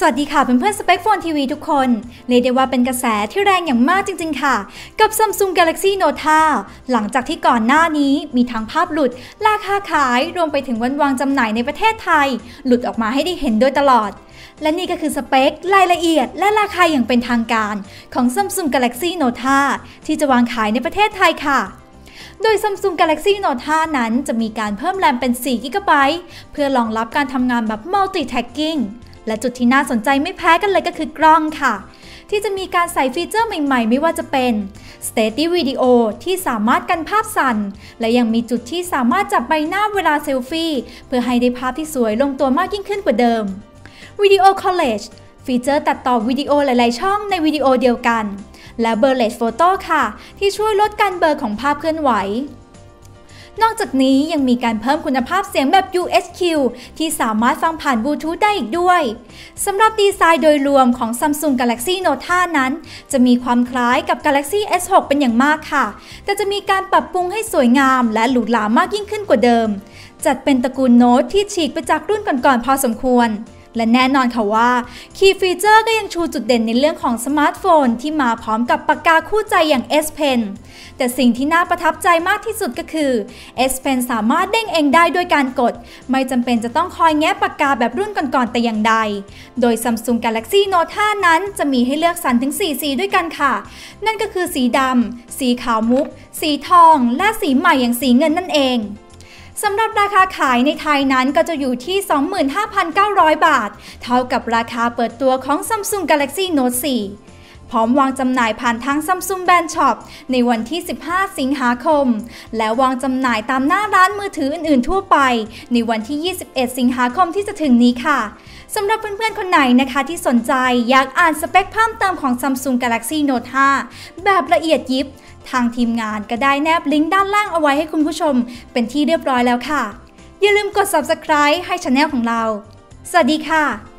สวัสดีค่ะเพื่อนๆสเปคโฟนทีวีทุกคนเรียกได้ว่าเป็นกระแสที่แรงอย่างมากจริง ๆ ค่ะ กับ Samsung Galaxy Note 5หลังจากที่ก่อนหน้านี้มีทั้งภาพหลุด ราคาขายรวมไปถึงวันวางจำหน่ายในประเทศไทย หลุดออกมาให้ได้เห็นโดยตลอด และนี่ก็คือสเปค รายละเอียด และราคาอย่างเป็นทางการ ของ Samsung Galaxy Note 5ที่จะวางขายในประเทศไทยค่ะโดย Samsung Galaxy Note 5 นั้นจะมีการเพิ่มแรมเป็น 4 g b เพื่อรองรับการทำงานแบบ Multi-Tagging และจุดที่น่าสนใจไม่แพ้กันเลยก็คือกล้องค่ะ ที่จะมีการใส่ฟีเจอร์ใหม่ๆ ไม่ว่าจะเป็น Steady Video ที่สามารถกันภาพสั่น และยังมีจุดที่สามารถจับใบหน้าเวลาเซลฟี่ เพื่อให้ได้ภาพที่สวยลงตัวมากยิ่งขึ้นกว่าเดิม Video Collage ฟีเจอร์ตัดต่อวิดีโอหลายๆ ช่องในวิดีโอเดียวกัน และ b u r l e s s Photo ค่ะ ที่ช่วยลดการเบลอของภาพเคลื่อนไหว นอกจากนี้ยังมีการเพิ่มคุณภาพเสียงแบบ UHQ ที่สามารถฟังผ่านบลูทูธได้อีกด้วยสำหรับดีไซน์โดยรวมของ Samsung Galaxy Note 5 นั้น จะมีความคล้ายกับ Galaxy S6 เป็นอย่างมากค่ะ แต่จะมีการปรับปรุงให้สวยงามและหรูหรามากยิ่งขึ้นกว่าเดิม จัดเป็นตระกูลโน้ตที่ฉีกไปจากรุ่นก่อนๆพอสมควร และแน่นอนค่ะว่า Key Feature ก็ยังชูจุดเด่นในเรื่องของสมาร์ทโฟน ที่มาพร้อมกับปากกาคู่ใจอย่าง S Pen แต่สิ่งที่น่าประทับใจมากที่สุดก็คือ S Pen สามารถเด้งเองได้ด้วยการกด ไม่จำเป็นจะต้องคอยแงะปากกาแบบรุ่นก่อนๆแต่อย่างใด โดย Samsung Galaxy Note 5 นั้นจะมีให้เลือกสรรถึง 4 สีด้วยกันค่ะ นั่นก็คือสีดำสีขาวมุก สีทอง และสีใหม่อย่างสีเงินนั่นเอง สำหรับราคาขายในไทยนั้นก็จะอยู่ที่ 25,900 บาท เท่ากับราคาเปิดตัวของ Samsung Galaxy Note 4 พร้อมวางจำหน่ายผ่านทาง Samsung Brand Shop ในวันที่ 15 สิงหาคม และวางจำหน่ายตามหน้าร้านมือถืออื่น ๆ ทั่วไป ในวันที่ 21 สิงหาคมที่จะถึงนี้ค่ะ สำหรับเพื่อนๆ คนไหนนะคะที่สนใจอยากอ่านสเปคเพิ่มเติมของ Samsung Galaxy Note 5 แบบละเอียดยิบ ทางทีมงานก็ได้แนบลิงก์ด้านล่างเอาไว้ให้คุณผู้ชม เป็นที่เรียบร้อยแล้วค่ะ อย่าลืมกด subscribe ให้ช anel ของเรา สวัสดีค่ะ